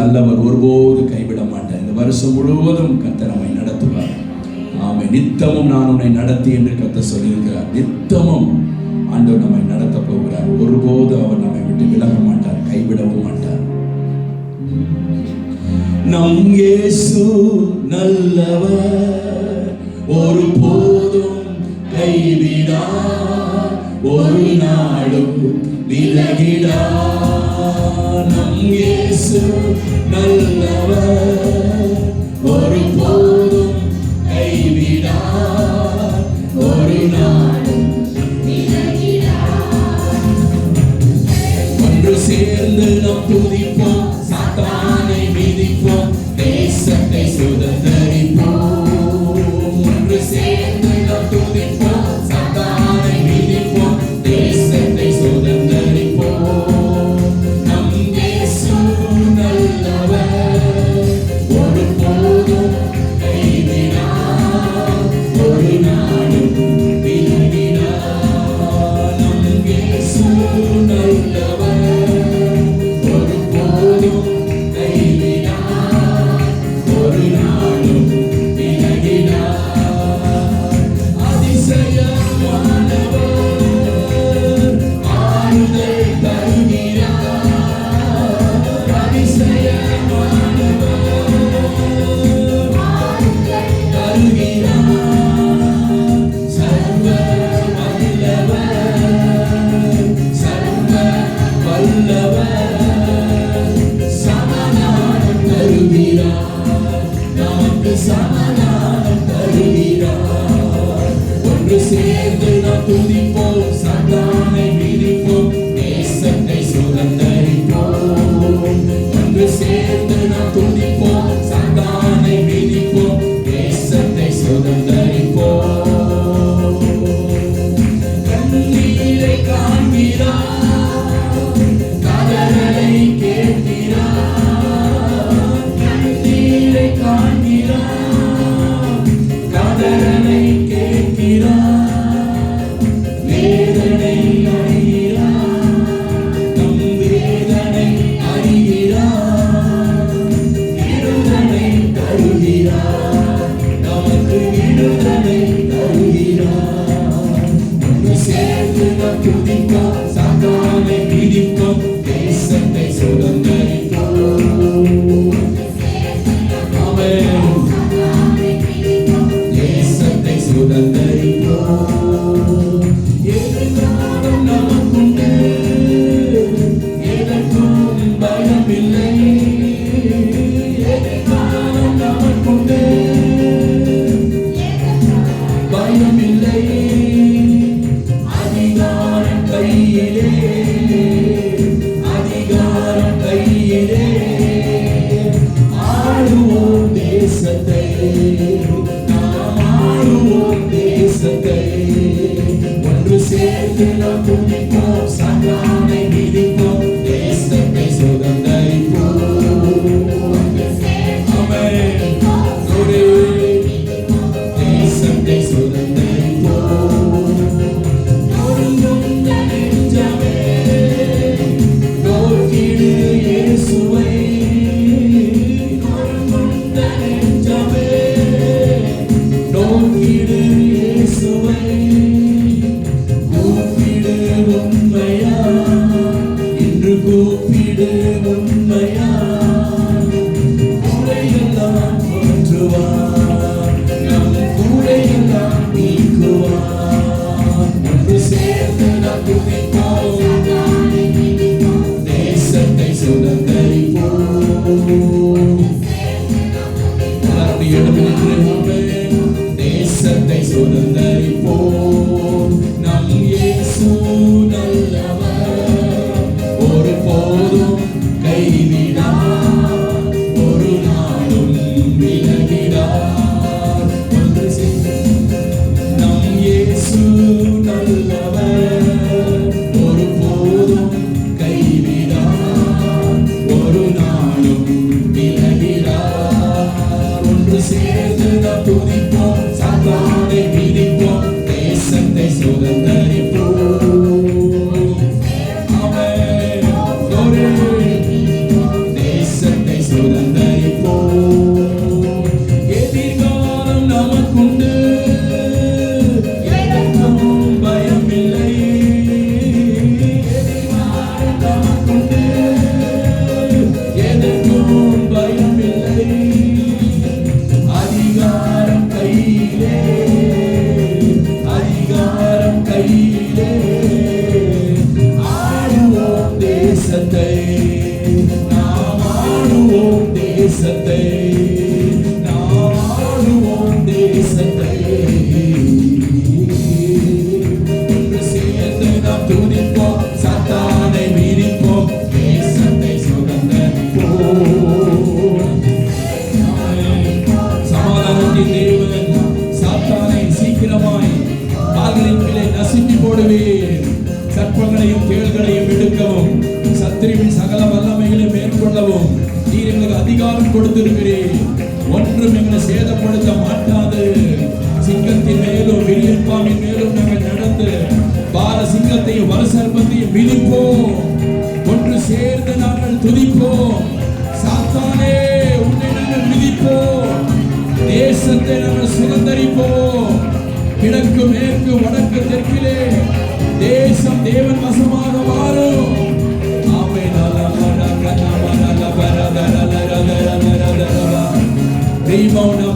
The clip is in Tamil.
நல்லவர் ஒருபோது கைவிட மாட்டார். இந்த வருஷம் முழுவதும் கத்தர் அவனை நடத்துவார். ஆமை நித்தமும் நான் உன்னை நடத்தி என்று கத்த சொல்லியிருக்கிறார். நித்தமும் ஆண்டவர் நம்மை நடத்த போகிறார். ஒருபோது அவர் நம்மை விட்டு விலக மாட்டார் கைவிடவும் மாட்டார். நம் இயேசு நல்லவர் ஒரு போதும் கைவிடா ஒரு நாளும் விலகிடா நம் இயேசு நல்லவர் ஒரு போதும் கைவிடா ஒரு நாளும் ஒன்று சேர்ந்து நாம் துதிப்போம் சாத்தானை மிதிப்போம் தேசத்தை சுதந்திரிப்போம் ஒன்று சேர்ந்து நாம் துதிப்போம் beautiful கையிலே அதிகாரம் கையிலே ஆடுவோம் தேசத்தை நாம் ஆடுவோம் தேசத்தை ஒன்று சேர்ந்து நாம் துணிப்போம் back நாம் ஆளுவோம் தேசத்தை. நாம் ஆளுவோம் தேசத்தை தேசத்தை சாத்தானை சீக்கிரமாய் பாகலின் மேலே நசுக்கி போடுவேன். அதிகாரம் கொடுத்திருக்கிறேன். ஒன்றும் எங்களை சேதப்படுத்த மாட்டாது. சிங்கத்தின் மேலும் விரியற்பாவின் மேலும் நாங்கள் நடந்து பால சிங்கத்தையும் வரசர்பத்தையும் மிதிப்போம். ஒன்று சேர்ந்து நாங்கள் துதிப்போம். சாத்தானே உன்னை நாங்கள் மிதிப்போம். தேசத்தை நாங்கள் சுதந்தரிப்போம். கிழக்கு மேற்கு வடக்கு தெற்கிலே தேசம் தேவன் வசமாக மாறும். da da da